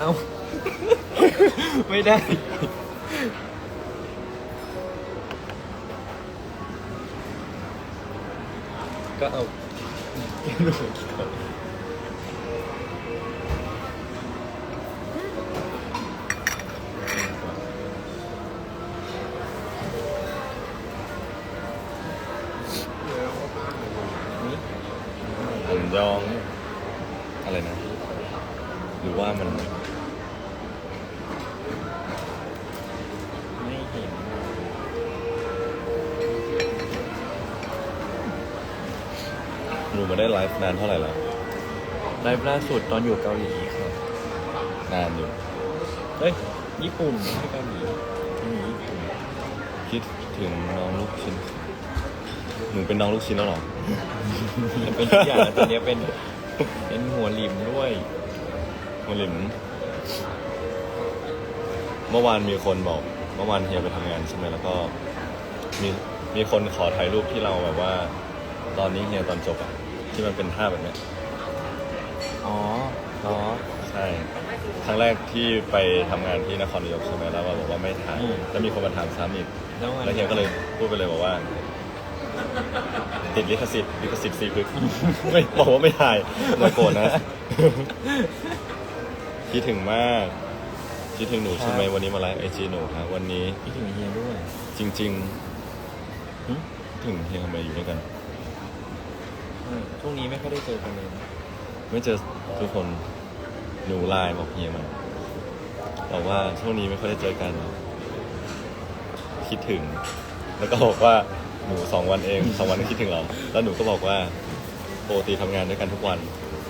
เอ้า ไม่ได้ ก็เอาแก้มหนูกินก่อนผมยอง อะไรนะ หรือว่ามัน ฟ์นานเท่าไหร่แล้วไลฟ์ล่าสุดตอนอยู่เกาหลีครับนานอยู่เฮ้ยญี่ปุ่นไม่ใช่เกาหลีเกาหลีญี่ปุ่นคิดถึงน้องลูกชิ้นหนูเป็นน้องลูกชิ้นแล้วเหรอมันเป็นทุกอย่างตอนนี้เป็นเป็นหัวหลิมด้วยคุณหลิมเมื่อวานมีคนบอกเมื่อวานเฮียไปทำงานใช่ไหมแล้วก็มีมีคนขอถ่ายรูปที่เราแบบว่า ตอนนี้เฮียตอนจบอะ ที่มันเป็นท่าแบบเนี้ยอ๋อเหรอ ใช่ครั้งแรกที่ไปทำงานที่นครนายกใช่ไหมแล้วเราบอกว่าไม่ถ่ายอืม แล้วมีคนมาถามซ้ำอีกแล้วไงแล้วเฮียก็เลยพูดไปเลยบอกว่า ติดลิขสิทธิ์ลิขสิทธิ์ซีพึกไม่บอกว่าไม่ถ่ายไมาโกรธนะคิดถึงมากคิดถึงหนูใช่ไหมวันนี้มาไลฟ์ไอจีหนูครับวันนี้ พี่ถึงเฮียด้วย จริง ๆหึ ถึงเฮียทำไมอยู่ด้วยกัน อืมช่วงนี้ไม่ค่อยได้เจอกันเลยนะไม่เจอทุกคนหนูไลน์บอกเฮียมาบอกว่าช่วงนี้ไม่ค่อยได้เจอกัน คิดถึง แล้วก็บอกว่าหนูสองวันเอง สองวันก็คิดถึงเราแล้วหนูก็บอกว่าปกติทำงานด้วยกันทุกวัน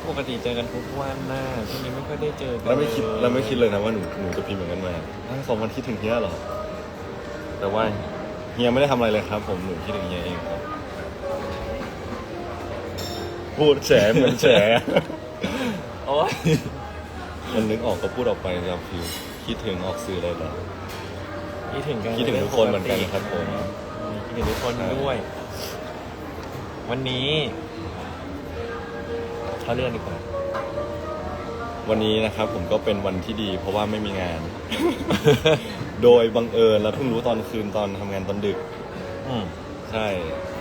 ปกติเจอกันทุกวันนะช่วงนี้ไม่ค่อยได้เจอกันแล้วไม่คิดเยแล้วไม่คิดเลยนะว่าหนูหนูจะพิมพ์เหมือนกันมาทั้งสองวันคิดถึงเฮียเหรอ แต่ว่าเฮียไม่ได้ทำอะไรเลยครับ ผมหนูคิดถึงเฮียเองครับ พูดแฉเหมือนแฉโอ๊ยมันนึกออกก็พูดออกไปครับคือคิดถึงออกสื่อเลยเหรอ คิดถึงกันคิดถึงทุกคนเหมือนกันครับผม คิดถึงทุกคนด้วย วันนี้เขาเรื่องดีกว่า วันนี้นะครับผมก็เป็นวันที่ดี เพราะว่าไม่มีงาน โดยบังเอิญแล้วเพิ่งรู้ตอนคืนตอนทำงานตอนดึก อืมใช่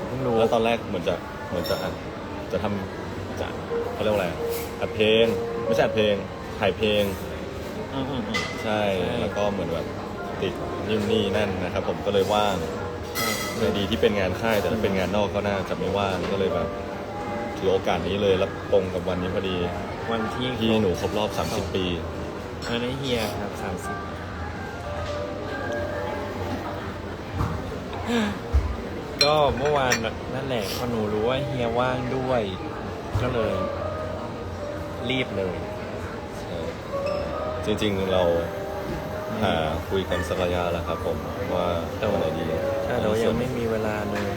เพิ่งรู้แล้วตอนแรกเหมือนจะเหมือนจะอัด จะทำจะเขาเรียกว่าอะไรอัดเพลง ไม่ใช่อัดเพลงถ่ายเพลงอืมอืมอืมใช่ใช่ แล้วก็เหมือนแบบติดนิ่มนี่นั่นนะครับ ผมก็เลยว่างในดีที่เป็นงานค่าย แต่ถ้าเป็นงานนอกก็น่าจะไม่ว่างก็เลยแบบถือโอกาสนี้เลยแล้วตรงกับวันนี้พอดีวันที่ที่หนูครบรอบ 30 ปี อันนี้เฮียครับสามสิบ ก็เมื่อวานนั่นแหละพอหนูรู้ว่าเฮียว่างด้วย ก็เลย รีบเลยจริงๆเราหาคุยกันสักระยะแล้วครับผมว่าแต่วัว่านไหนดีใช่แต่ว่ายังไม่มีเวลาเลย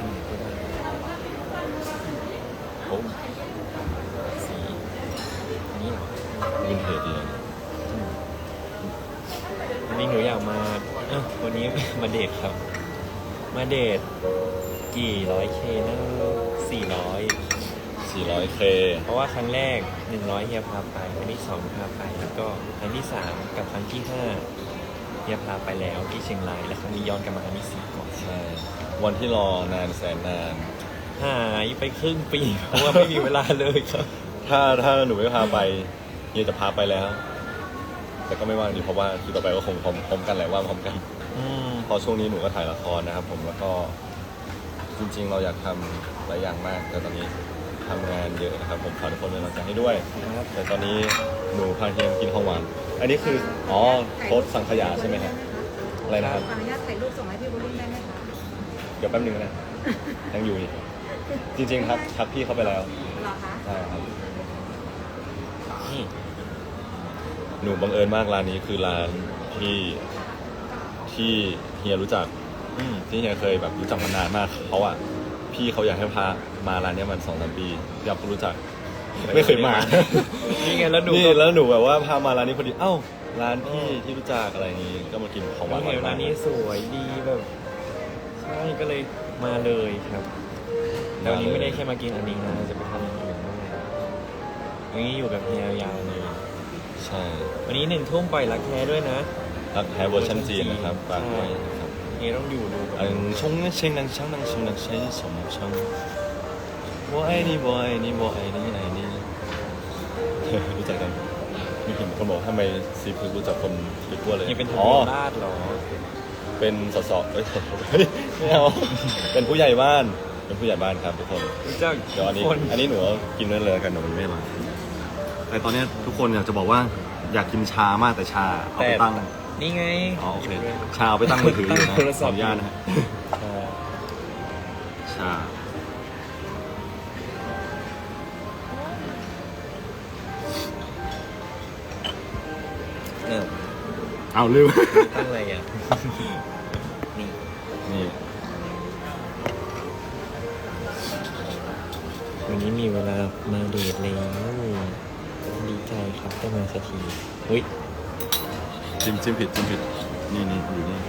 อืมสีนี่เหรอวินเทจดีนะวันนี้หนูอยากมาเอ้าวันนี้มาเดทครับ มาเดทกี่ร้อยเคนะสี่ร้อย 400K เพราะว่าครั้งแรกหนึ่งร้อยเฮียพาไปครั้งที่สองพาไปแล้วก็ครั้งที่สามกับครั้งที่ห้าเฮียพาไปแล้วที่เชียงรายและครั้งนี้ย้อนกลับมาครั้งที่สี่ก่อนใช่วันที่รอนานแสนนานหายไปครึ่งปีเพราะว่าไม่มีเวลาเลยครับ ถ้าถ้าหนูไม่พาไปเฮียจะพาไปแล้ว แต่ก็ไม่ว่างดีเพราะว่าที่ต่อไปก็คงพร้อมพร้อมกันแหละว่างพร้อมกัน อืม พอช่วงนี้หนูก็ถ่ายละครนะครับ ผมแล้วก็จริง ๆ เราอยากทำหลายอย่างมากแต่ตอนนี้ทำงานเยอะนะครับ ผมขอทุกคนเป็นกำลังใจให้ด้วยครับแต่ตอนนี้หนูพาเฮียมากินของหวาน อันนี้คืออ๋อโค้ดสังขยาใช่ไหมครับอะไรนะครับขออนุญาตถ่ายรูปส่งให้พี่บุรุษได้ไหมคะเดี๋ยวแป๊บนึงนะยังอยู่อีกจริงๆครับทักพี่เขาไปแล้วรอคะใช่ครับนี่หนูบังเอิญมากร้านนี้คือร้านที่ที่เฮียรู้จัก อืมที่เฮียเคยแบบรู้จักมานานมากเขาอะ พี่เขาอยากให้พามาร้านเนี้ยมันสองสามปีอยากรู้จัก ไม่เคยมา นี่ไงแล้วหนูนี่ก็ แล้วหนูแบบว่าพามาร้านนี้พอดี เอ้า ร้านพี่ที่รู้จักอะไรอย่างงี้ ก็มากินของหวานเห็นๆร้านนี้สวยดีแบบใช่ก็เลยมาเลยครับแต่วันนี้ไม่ได้แค่มากินอันนี้นะจะไปทำอย่างอื่นด้วยอย่างนี้อยู่กับเฮียยาวเลยใช่ วันนี้หนึ่งทุ่มปล่อยรักแท้ด้วยนะ รักแท้เวอร์ชันจีนนะครับฝากด้วยนะครับเฮียต้องอยู่ดูกับอันช งเชงนังช่างนังชงนังใช้สมช่าง我爱你我爱你我爱你爱你 รู้จักกันมีเห็นคนบอกทำไมซีพึกรู้จักคนลิกัวเลย เฮียเป็นท อ๋ วี อ ราชเหรอ เป็นสสเอ้ยเฮ้ยไม่เอาเป็นผู้ใหญ่บ้าน เป็นผู้ใหญ่บ้านครับทุกคน รู้จัก เดี๋ยวอันนี้ คน อันนี้หนูเอากินได้เลยแล้วกันเดี๋ยวมันไม่อร่อยแต่ตอนเนี้ยทุกคนอยากจะบอกว่าอยากกินชามากแต่ชาเอาไปตั้ง นี่ไง อ๋อโอเค ชาเอาไปตั้งมือถืออยู่นะตั้งโทรขศัอพอท์ นุญาตนะฮะอ่าชาเนี่ยเอาเร็วตั้งอะไรอะ นี่นี่วันนี้มีเวลามาเดทแล้วดีใจครับได้มาสักทีเฮ้ย จิ้มจิ้มผิดจิ้มผิด นี่นี่อยู่นี่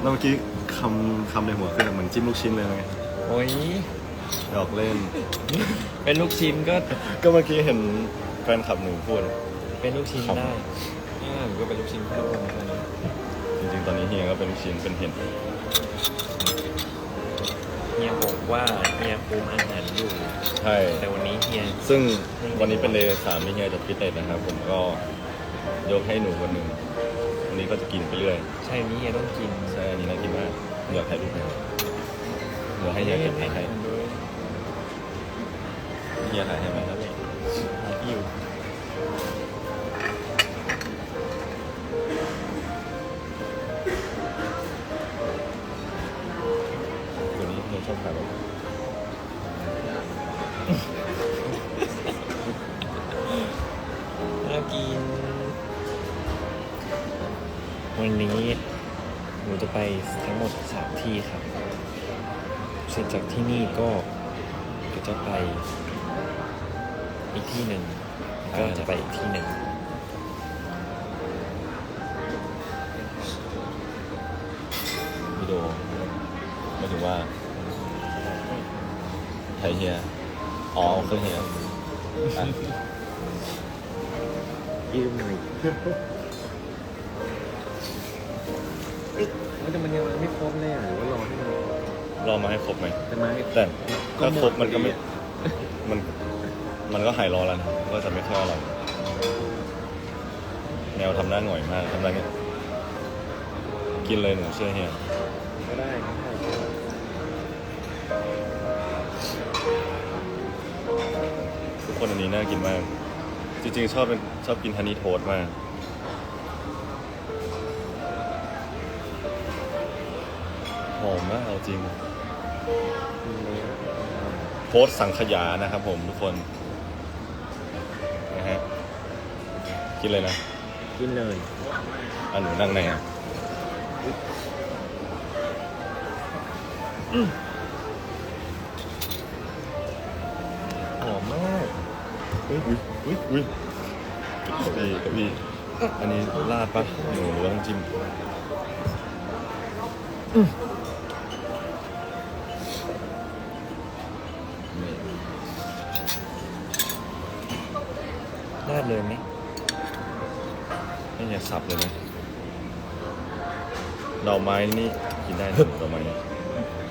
แล้วเมื่อกี้คำคำในหัวคือเหมือนจิ้มลูกชิ้นเลยไงโอ้ยหยอกเล่น เป็นลูกชิ้นก็ก็เมื่อกี้เห็นแฟนขับหนูพูด เป็นลูกชิ้นครับได้เนี่ยผมก็เป็นลูกชิ้นด้วยนะตอนนี้จริงๆ ตอนนี้เฮียก็เป็นลูกชิ้นเป็นเห็ด ว่าเฮียคุมอาหารอยู่ ใช่ แต่วันนี้เฮียซึ่งวันนี้เป็นเดย์สามที่เฮียจะฟิตเนสนะครับ ผมก็ยกให้หนูคนหนึ่งวันนี้ก็จะกินไปเรื่อย ใช่นี้เฮียต้องกินใช่อันนี้น่ากินมากอยากถ่ายรูปให้เดี๋ยวให้เฮียเก็บถ่ายให้ด้วยเฮียถ่ายให้ไหมครับหาที่อยู่ ตัวนี้เฮียชอบถ่ายแบบน่ากิน วันนี้หนูจะไปทั้งหมดสามที่ครับ เสร็จจากที่นี่ก็ก็จะไปอีกที่หนึ่งแล้วก็จะไปอีกที่หนึ่งวิดีโอหมายถึงว่า ถ่ายเฮีย อ๋อคือเฮียอะยืมหน่อยแต่มันยังไม่ครบเลยอะหรือว่ารอให้มันรอมาให้ครบไหม จะมาให้แต่ถ้าครบมันก็ไม่ มัน มันก็หายรอแล้วนะก็จะไม่ค่อยอร่อยแมวทำหน้าหน่อยมากทำหน้าเนี้ยกินเลยหนูเชื่อเฮีย ทุกคนอันนี้น่ากินมาก จริงๆ ชอบเป็นชอบกินฮันนี่โทสต์มาก หอมมากเอาจริงโพสต์สังขยานะครับผมทุกคนนะฮะกินเลยนะกินเลยอันหนูนั่งไหนอะห อุ้ยอุ้ยอุ้ยอุ้ยเก้าอี้เก้าอี้อันนี้ลาดปะหนูหรือว่าต้องจิ้มนี่ราดเลยไหมไม่อยากสับเลยไหมดอกไม้นี่กินได้นะดอกไม้นี่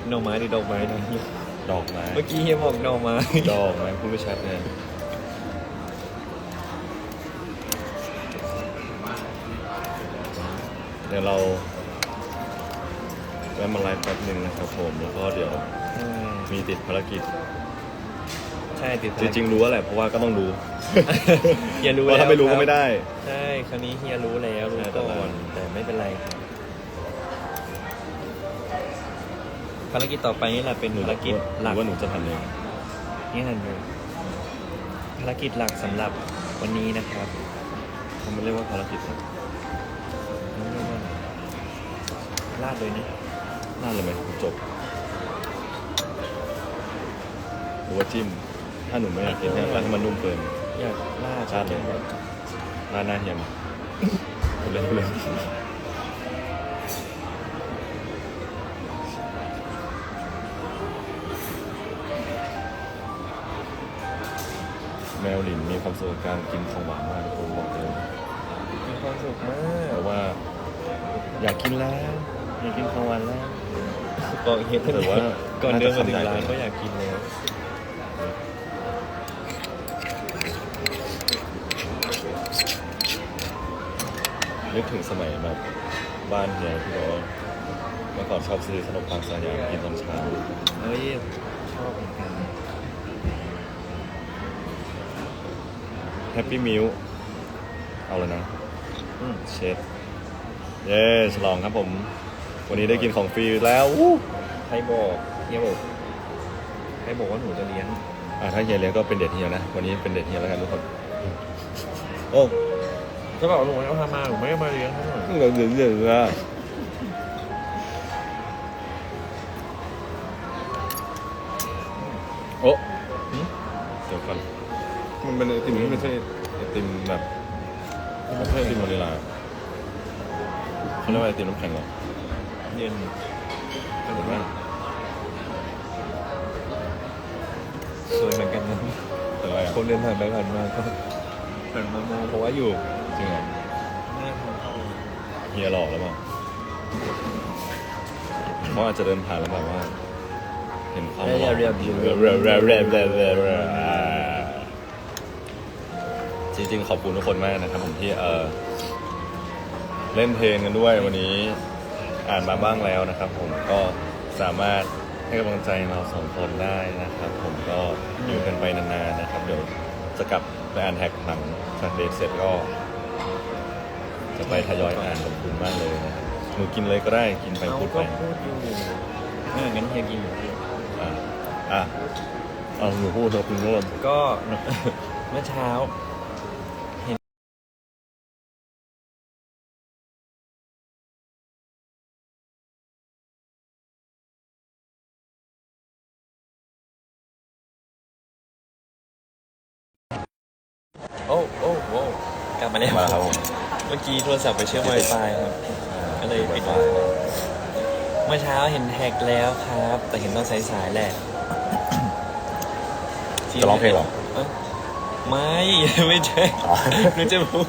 หน่อไม้หรือดอกไม้นะดอกไม้ เมื่อกี้เฮียบอกหน่อไม้ ดอกไม้พูดไม่ชัดเลย เดี๋ยวเราแวะมาไลฟ์แป๊บหนึ่งนะครับผม แล้วก็เดี๋ยวมีติดภารกิจ ใช่ติดจริงๆรู้แล้วแหละเพราะว่าก็ต้องรู้เฮียรู้เพราะแล้วถ้าไม่รู้คก็บไม่ได้ ใช่ครั้นี้เฮียรู้แล้วรู้ใช่แต่ก่อละนแต่ไม่เป็นไรครับภารกิจต่อไปนี่แหละเป็นภารกิจหหลัรืก อว่าหนูจะทำเองนี่หันดูภารกิจหลักสำหรับวันนี้นะครับ เขาไม่เรียกว่าภารกิจหร ลาดเลยนะน่าเลยไหมจบหรือว่าจิ้ม ถ้าหนูไม่อยากกินให้ร้านที่มันนุ่มเกินอยากลาดลาดเลยร้านหน้าเฮียมพูดเล่นพูดเล่นแมวหลินมีความสุขกับการกินของหวานมากทุกคนบอกเลยมีความสุขมากแต่ว่า อยากกินแล้ว อยากกินของหวานแล้วก็เห็นแต่ว่าก่อนเดินมาถึงน่าจะร้านทำได้ก็อยากกินแล้วนึกถึงสมัยแบบบ้านเฮียที่บอกว่าเมื่อก่อนชอบซื้อขนมปังสายางกินตอนเช้าเอ้ยชอบเหมือนกันแฮปปี้มิลเอาเลยนะอืมเชฟเย้ฉลองครับผม วันนี้ได้กินของฟรีแล้ววู้ใครบอกเฮียบอกใครบอกว่าหนูจะเลี้ยงอะถ้าเฮียเลี้ยงก็เป็นเด็ดเฮียนะ วันนี้เป็นเด็ดเฮียแล้วกันทุกคน โอ้จะบอกหนูจะพามาหนูไม่ได้มาเลี้ยงเขาหน่อยเหลือเหลือเหลือโอ้หึเดี๋ยวก่อนมันเป็นไอติมที่ไม่ใช่ไอติมแบบไม่ใช่ไอติมวานิลาเขาเรียกว่าไอติมน้ำแข็งเหรอ ย็นสวยเหมือนกันนะแต่ว่าคนเดินผ่านไปผ่านมาก็ผ่านมามองเพราะว่าอยู่จริงเหรอเฮียหลอกแล้วมั้งเขาอาจจะเดินผ่านแล้วแบบว่า เห็นความหลอกจริงๆ ขอบคุณทุกคนมากนะครับผมที่เออเล่นเพลงกันด้วยวันนี้ อ่านมาบ้างแล้วนะครับ ผมก็สามารถให้กำลังใจเราสองคนได้นะครับ ผมก็อยู่กันไปนานๆนะครับเดี๋ยวจะกลับไปอ่านแท็กหลังจากเดทเสร็จก็ จะไปทยอยอ่านขอบคุณมากเลยนะครับหนูกินเลยก็ได้กินไปเอาพูดก็ไปพูดอยู่เอองั้นเฮียกินอยู่อะอะเอาหนูพูดเถอะคุณเริ่มก็เมื่อเช้า โอ้โอ้โอ้กลับมาแล้วมาแล้วครับผมเมื่อกี้โทรศัพท์ไปเชื่อม Wi-Fi ครับ ก็เลยปิดไปเมื่อเช้าเห็นแท็กแล้วครับ แต่เห็นตอนสายๆแหละจะร้องเพลงเหรอเอ้าไม่ ไม่ใช่อ๋อนึกจะพูด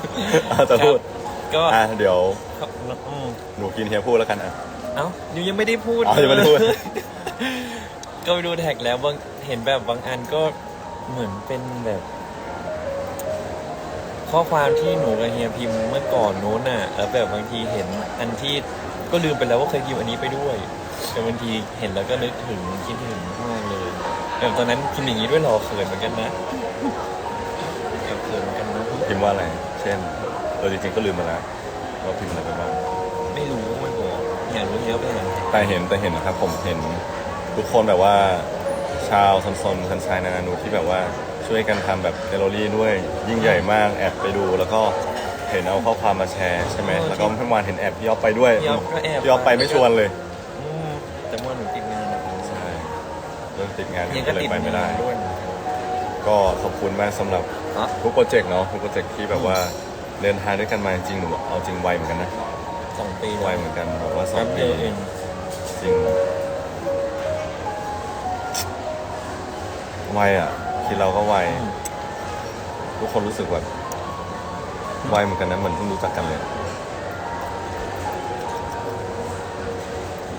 อะจะพูดครับก็อะเดี๋ยวครับอืมหนูกินเฮียพูดแล้วกันอะ เอ้ายูยังไม่ได้พูดอ๋อยังไม่ได้พูด ก็ไปดูแท็กแล้วบางเห็นแบบบางอันก็เหมือนเป็นแบบ ข้อความที่หนูกับเฮียพิมพ์เมื่อก่อนโน้นน่ะแล้วแบบบางทีเห็นอันที่ก็ลืมไปแล้วว่าเคยพิมพ์อันนี้ไปด้วยแต่บางทีเห็นแล้วก็นึกถึงคิดถึงมากเลยแบบตอนนั้นพิมพ์อย่างนี้ด้วยเหรอเขินเหมือนกันนะแอบเขินเหมือนกันนะพิมพ์ว่าอะไร เช่นเออจริงๆก็ลืมไปแล้วว่าพิมพ์อะไรไปบ้างไม่รู้ไม่บอกอยากรู้เยอะไปไหนแต่เห็นแต่เห็นนะครับผมเห็นทุกคนแบบว่า ชาวซนซนคันชายนานานุที่แบบว่า ช่วยกันทำแบบเทโลลี่ด้วยยิ่งใหญ่มากแอบไปดูแล้วก็เห็นเอาข้อความมาแชร์ใช่ไหมแล้วก็เมื่อวานเห็นแอบพี่ยอฟไปด้วยพี่อ๊อฟก็แอบ พี่ยอฟไปไม่ชวนเลยอืมแต่เมื่อหนูติดงานนะครับใช่เรื่องติดงานเฮียก็ก็เลยติดไปไม่ได้งานด้วยก็ขอบคุณมากสำหรับอ๋อทุกโปรเจกต์เนาะทุกโปรเจกต์ที่แบบว่าเดินทางด้วยกันมาจริงๆหนูเอาจริงไวเหมือนกันนะสองปีไวเหมือนกันแบบว่าสอแป๊งบปีเดียวเองจริงไวอะ คิดเราก็ไวอืมทุกคนรู้สึกแบบไวเหมือนกันนะเหมือนเพิ่งรู้จักกันเลย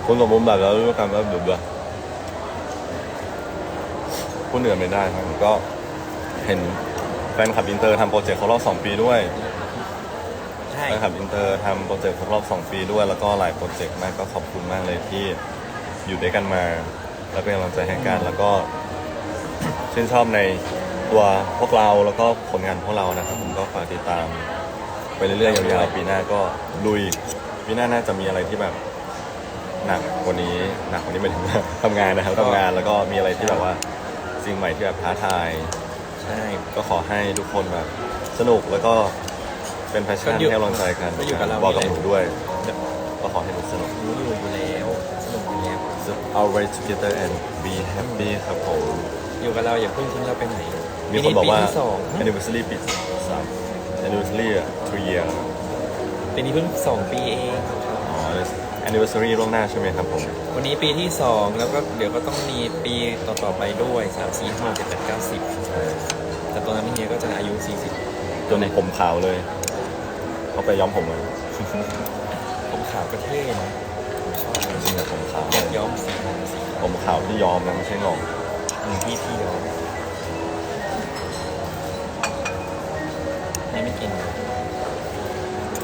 คุณสมบูรณ์แบบแล้วรู้กันว่าเบื่อเบื่อพูดเหนือไม่ได้ครับก็เห็นแฟนคลับอินเตอร์ทำโปรเจกต์ครบรอบสองปีด้วยใช่แฟนคลับอินเตอร์ทำโปรเจกต์ครบรอบสองปีด้วย แล้วก็หลายโปรเจกต์มากก็ขอบคุณมากเลยที่อยู่ด้วยกันมา แล้วเป็นกำลังใจให้กันแล้วก็ ชื่นชอบในตัวพวกเราแล้วก็ผลงานพวกเรานะครับ ผมก็ฝากติดตามไปเรื่อยๆยาวๆปีหน้าก็ลุยปีหน้าน่าจะมีอะไรที่แบบหนักกว่านี้หนักกว่านี้หมายถึงว่าทำงานนะครับทำงานแล้วก็มีอะไรที่แบบว่าสิ่งใหม่ที่แบบท้าทายใช่ก็ขอให้ทุกคนแบบสนุกแล้วก็เป็นแพชชั่นก็อยู่ให้กำลังใจกันก็อยู่กับเราบอกกับนี่หแหละนูด้วยก็ขอให้หนูสนุกรู้อยู่อยู่แล้วสนุกอยู่แล้ว So always together and be happy ครับผม อยู่กับเราอย่าเพิ่งทิ้งเราไปไหนมีคนบอกว่า ปีที่สอง anniversary ปีสาม anniversary อะ two year ปีนี้เพิ่งสองปีเอง อ๋อ anniversary ล่วงหน้าใช่ไหมครับผม วันนี้ปีที่สองแล้วก็เดี๋ยวก็ต้องมีปีต่อๆไปด้วยสามสี่ห้าเจ็ดแปดเก้าสิบแต่ตอนนั้นเฮียก็จะอายุ40จนผมขาวเลย เขาไปย้อมผมเลยผมขาวก็เท่นะผมชอบเลยจริงอะผมขาวอยากย้อมสีสีผมขาวที่ย้อมนะไม่ใช่หงอก หนึ่งที่ที่ย้อมไม่ไม่กิน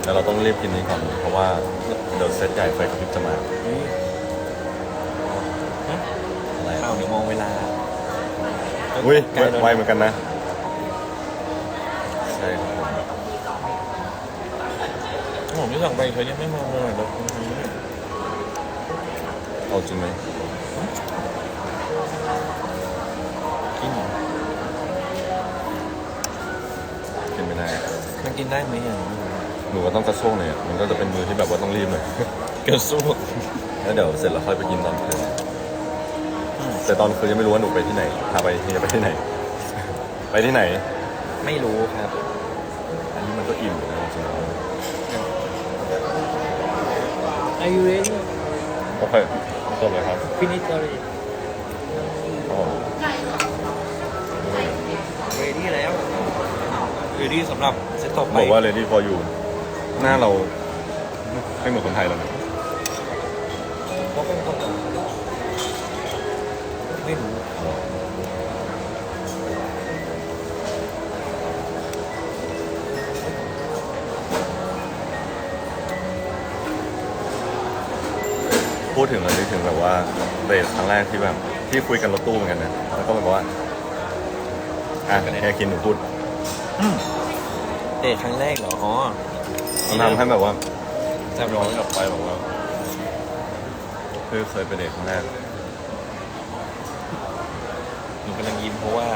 แล้วเราต้องรีบกินนี้ก่อน เพราะว่าเดี๋ยวเซตใหญ่ไฟกระพริบจะมาเฮ้ยอะไรเอ้าเดี๋ยวมองเวลาอุ้ยใกล้แล้วไวเหมือนกันนะ ใช่ครับผมผมที่สั่งไปเขายังไม่มาเลยแล้วเอาจริงไหม ไม่ได้มันกินได้ไหมอย่างหนูก็ต้องกระโชกหน่อยอะมันก็จะเป็นมือที่แบบว่าต้องรีบหน่อย กระสู้แล้วเดี๋ยวเสร็จแล้วค่อยไปกินตอนคืนแต่ตอนคืนยังไม่รู้ว่าหนูไปที่ไหนพาไปที่จะไปที่ไหน ไปที่ไหน ไม่รู้ครับอันนี้มันก็อิ่มอยู่นะจริง Are you ready ๆโอเคจบเลยครับ Finish already ready สำหรับเซตต่อไปบอกว่า ready for you หน้าเราไม่เหมือนคนไทยแล้วนะเพราะเป็นคนต่างไม่รู้พูดถึงเลยนึกถึงแบบว่าเดทครั้งแรกที่แบบที่คุยกันรถตู้เหมือนกันนะแล้วก็แบบว่าอะแค่กินหนูพูด เดทครั้งแรกเหรออ๋อมันทำให้แบบว่าจำย้ร้ออนนกลับไปแบบว่าคือเคยไปเดทครั้งแรกหนูกำลังยิ้มเพราะว่า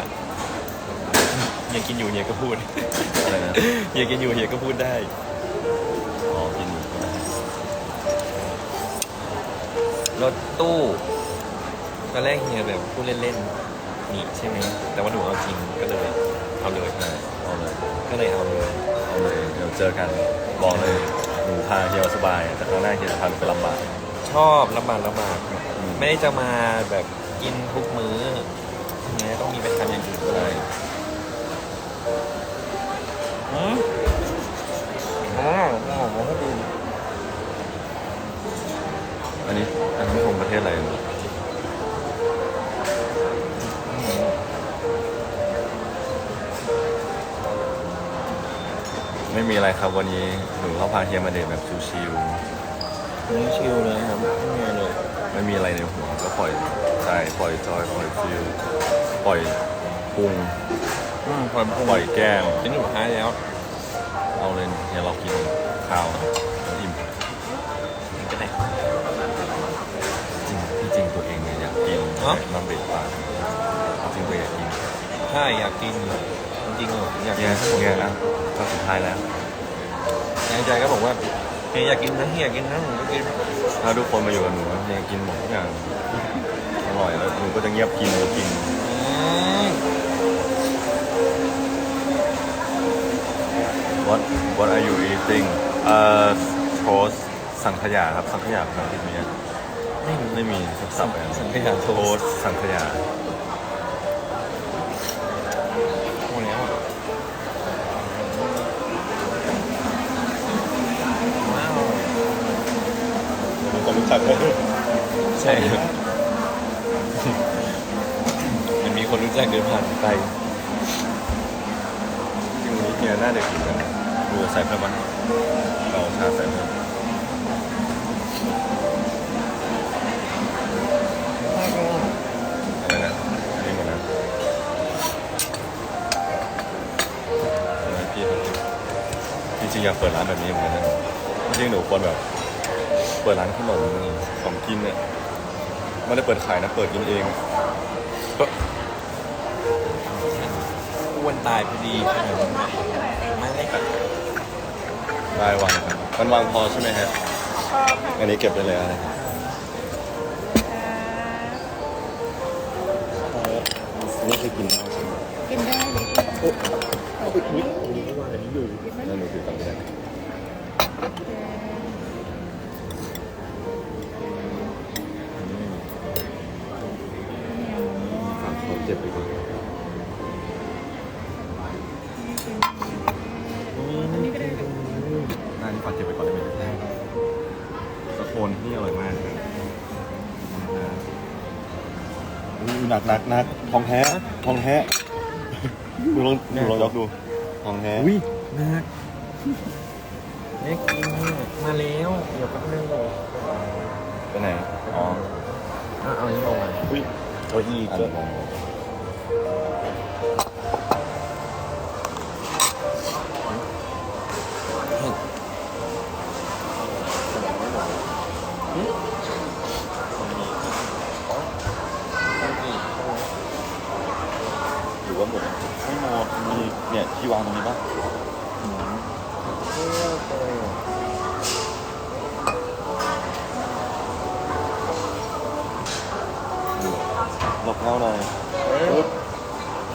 เฮียกินอยู่เฮียก็พูดอะไรนะเฮียกินอยู่เฮียก็พูดได้อ๋อกินอยู่รถตู้ตอนแรกเฮียแบบพูดเล่นๆนี่ใช่ไหมแต่ว่าหนูเอาจริงก็เลยเอาเลยใช่ เอาเลยก็เลยเอาเลยเอาเลยเดี๋ยวเจอกันบอกเลยหนูพาเฮียสบายแต่ครั้งหน้าเฮียจะพาหนูไปลำบากชอบลำบากลำบากอืมไม่ได้จะมาแบบกินทุกมื้อทีนี้ต้องมีไปทำอย่างอื่นด้วใช่ยอืมอ๋ออ๋อก็ดีอันนี้อันนี้คงประเทศอะไร ไม่มีอะไรครับวันนี้หนูเขาพาเฮียมาเดทแบบชิวนี่ชิลเลยครับไม่มีอะไรเลยไม่มีอะไรในหัวก็ปล่อยใจปล่อยจอยปล่อยฟิลปล่อยพุงอืมพอปล่อยแก้มกินอยู่ท้าแล้ว เอาเลยเฮียเรากินข้าวอิ่มมันก็ได้จริงที่จริงตัวเองเนี่ยอยากกินเนอะน้ำเบรกปาจริงตัวอยากกิน ใช่อยากกินจริงๆเหรออยากกิเฮียนเฮียนะ ก็สุดท้ายแล้วในใจก็บอกว่าเฮียอยากกินนะเฮียอยากกินนะหนูก็กินถ้าทุกคนมาอยู่กับหนูเฮียกินหมดทุกอย่างอร่อยแล้วหนูก็จะเงียบกินหนูกินอืม What What are you eating เอ่อโทสสังขยาครับสังขยาภาษาอังกฤษมีไหมไม่รู้ไม่มีสับๆไปสังขยาโทโทสสสังขยา ใช่ครับ มันมีคนรู้จักเดินผ่านไปจริงวันนี้เฮียน่าเด็กอยู่กันดูใส่เพิ่มมั้ยเราชาใส่เพิ่มอะไรนะอันนี้หมดนะอะไรพี่ครับจริงๆอยากเปิดร้านแบบนี้เหมือนกันนะจริงๆหนูควรแบบ เปิดร้านขนมของกินเนี่ย ไม่ได้เปิดขายนะ เปิดกินเองอ้วนตายพอดีขนาดนั้นนะไม่ได้แบบได้วางครับมันวางพอใช่ไหมฮะอันนี้เก็บไปเลยอะไรนี่คือกินได้ใช่ไหมกินได้เลยเอาไปคุยตรงนี้ก็ว่าอันนี้อยู่นั่นหนูถือ ก็บดีกว่าหน้านี้ฝากเจ็บไปก่อนได้ไหมสะโคนนี่อร่อยมากนะอู้หนักหนักหนักทองแท้ทองแท้ดูลองดูลองยกดูทองแท้อุ้ยหนักเล็กมาแล้วเดี๋ยวแป๊บนึงไปไหนอ๋อเอาอันนี้ลงมาอุ้ยเก้าอี้เกิด ไม่หมด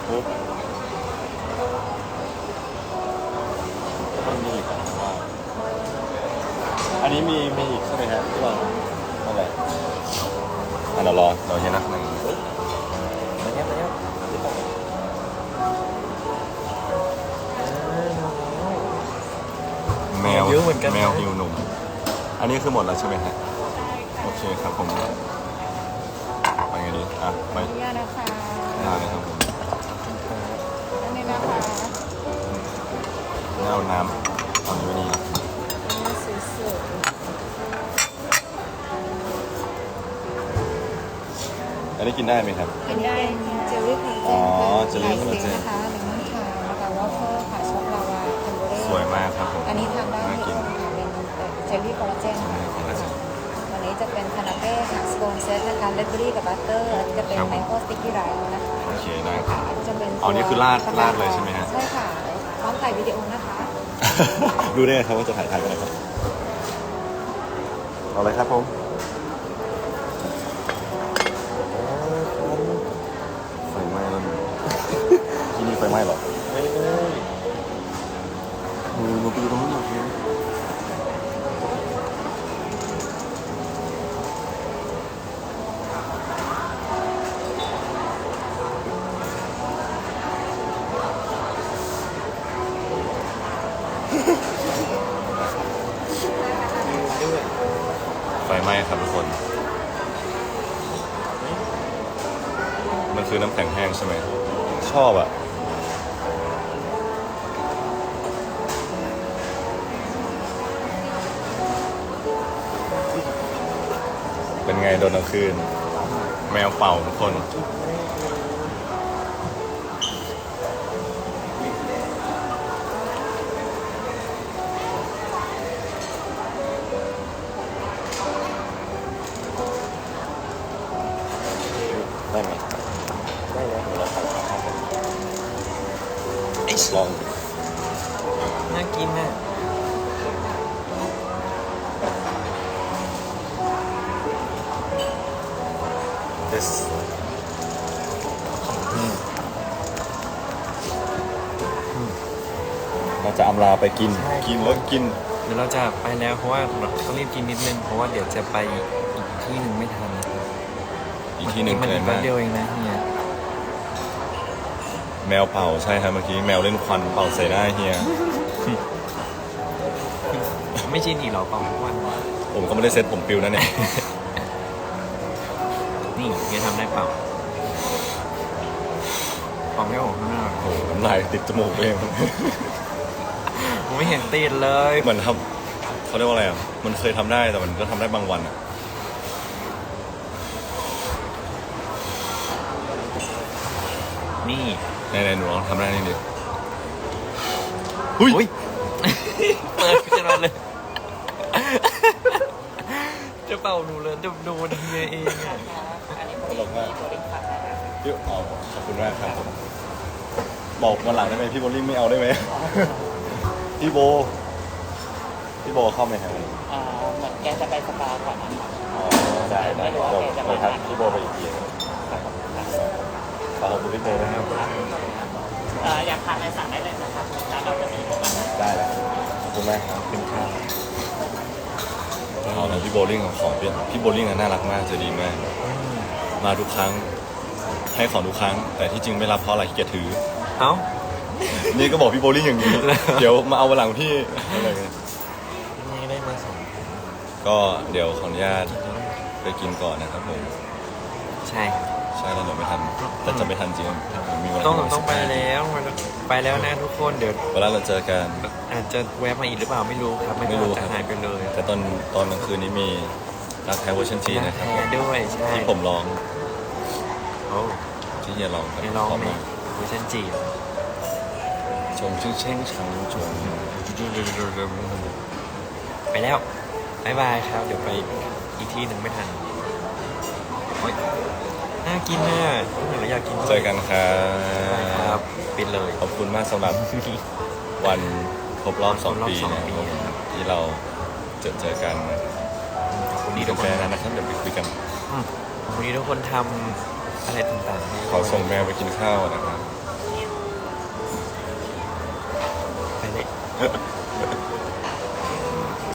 มันมีอีกว่าอันนี้มีมีอีกใช่ไหมฮะที่วาอะไรอันเรารอเรอเย็นนะหนึ่งมาเนี้ยมาเนี้ยแมวเยอะเหมือนกันแมวหิวหนุ่ม อันนี้คือหมดแล้วใช่ไหมฮะโอเคครับผมไปไงดีอะไป ขออนุญาตนะคะ แล้วเอาน้ำเอาอยู่นี่นะอันนี้สวยอันนี้กินได้ไหมครับ ๆอันนี้เป็นเจลลี่คอลลาเจนอ๋อค่ะเจลลี่คอลลาเจน นะคะเลมอนทานนะคะวอฟเฟิลค่ะช็อกโกแลตเทมเบอรี่สวยมากครับผมอันนี้ทานได้น่าทุกิกนคนค่ะเป็นเจลลี่คอลลาเจนเจลลี่คอลลาเจนวันนี้จะเป็นคานาเป้ค่ะสโคนเซตนะคะเลเบอรี่กับบัตเตอร์อันนี้จะเป็นครับผมแมงโก้สติ๊กกี้ไรซ์นะคะ โอเคได้ครับอันนี้จะเป็นอ๋อนี่คือราดราดเลยใช่ไหมฮะ ใช่ค่ะพร้อมถ่ายวิดีโอนะคะ รู้ได้ไงครับว่าจะถ่ายทายกันนะครับเอาเลยครับผมไฟไหม้แล้วหนูที่นี่ไฟไหม้หรอ ชอบอะเป็นไงโดนกลางคืน แมวเป่าทุกคน กินกินแล้วกิน เดี๋ยวเราจะไปแล้วเพราะว่าเราต้องรีบกินนิดนึงเพราะว่าเดี๋ยวจะไปอีกที่หนึ่งไม่ทันนะครับอีกทีหนึ่งมันเลอียกมาแป๊บเดียวเองนะเฮียแมวเป่าใช่ครับเมื่อกี้แมวเล่นควันเป่าใส่หน้าเฮีย ไม่ชินอีกเหรอเปล่าทุกวันผมก็ไม่ได้เซ็ตผมปิวนะเนี่ย นี่เฮียทำได้เปล่าเปล่าไม่ออกข้างหน้าโอ้โหน้ำลายติดจมูกเองผม ไม่เห็นติดเลย เหมือนทำเขาเรียกว่าอะไรอะ มันเคยทำได้แต่มันก็ทำได้บางวันอะ นี่ไหนๆหนูลองทำได้นิดนึงอุ้ย เปิดขึ้นมาเลย จะเป่าหนูเลยจะโดนเฮียเองอะตลกมากพี่อ๋อขอบคุณมากครับผมบอกวันหลังได้ไหมพี่โบลิ่งไม่เอาได้ไหม พี่โบ พี่โบเข้าไหมครับอ่าเหมือนแกจะไปสปาก่อนนะครับ อ๋อได้ได้เดี๋ยวไปทักพี่โบไปอีกทีขอขอบคุณพี่โบนะครับเอ่ออยากทานอะไรสั่งได้เลยนะครับร้านเราจะมีพวกอาหารได้แล้วขอบคุณมากครับขึ้นข้าวเอาแล้วพี่โบลิ่งของของพี่พี่โบลิ่งอะน่ารักมากใจะดีมาก มาทุกครั้งให้ของทุกครั้ง แต่ที่จริงไม่รับเพราะอะไรขี้เกียจถือ เอ้า นี่ก็บอกพี่โบลิ่งอย่างนี้ เดี๋ยวมาเอาวันหลังพี่อะไรเงี้ยนี่ได้มาสองก็เดี๋ยวขออนุญาตไปกินก่อนนะครับผม ใช่ครับใช่แล้วเดี๋ยวไม่ทันแต่จะไม่ทันจริงผมมีเวลาต้องประมาณต้องไป15แล้วไปแล้วนะทุกคนเดี๋ยวเวลาเราเจอกันอาจจะแวะมาอีกหรือเปล่าไม่รู้ครับไม่รู้ก็คอารับจจะหายไปเลย แต่ตอนตอนกลางคืนนี้มีรักแท้เวอร์ชันจีนนะครับผมแพ้ด้วยใช่ที่ผมร้องโอ้ที่เฮียร้องครับไม่ร้องพร้อมไหมมากเวอร์ชันจีน ชงชื่อเช่งชังชงไปแล้วบายบายครับ เดี๋ยวไปอีกที่หนึ่งไม่ทันโอ๊ยน่ากินน่ะเห็นแล้วอยากกินเจอกันครัได้ครับ บปิดเลยขอบคุณมากสำหรับวันครบรอบสองครบรอบปีสองนะปีครับที่เราเจอเจอกันขอบคุณนี่ที่เป็ทุนกคนแฟนนะครับเดี๋ยวไปคุยกัน อืมขอบคุณที่ทุกคนทำอะไรต่างๆให้ขอส่งแมวไปกินข้าวนะครับ Yeah.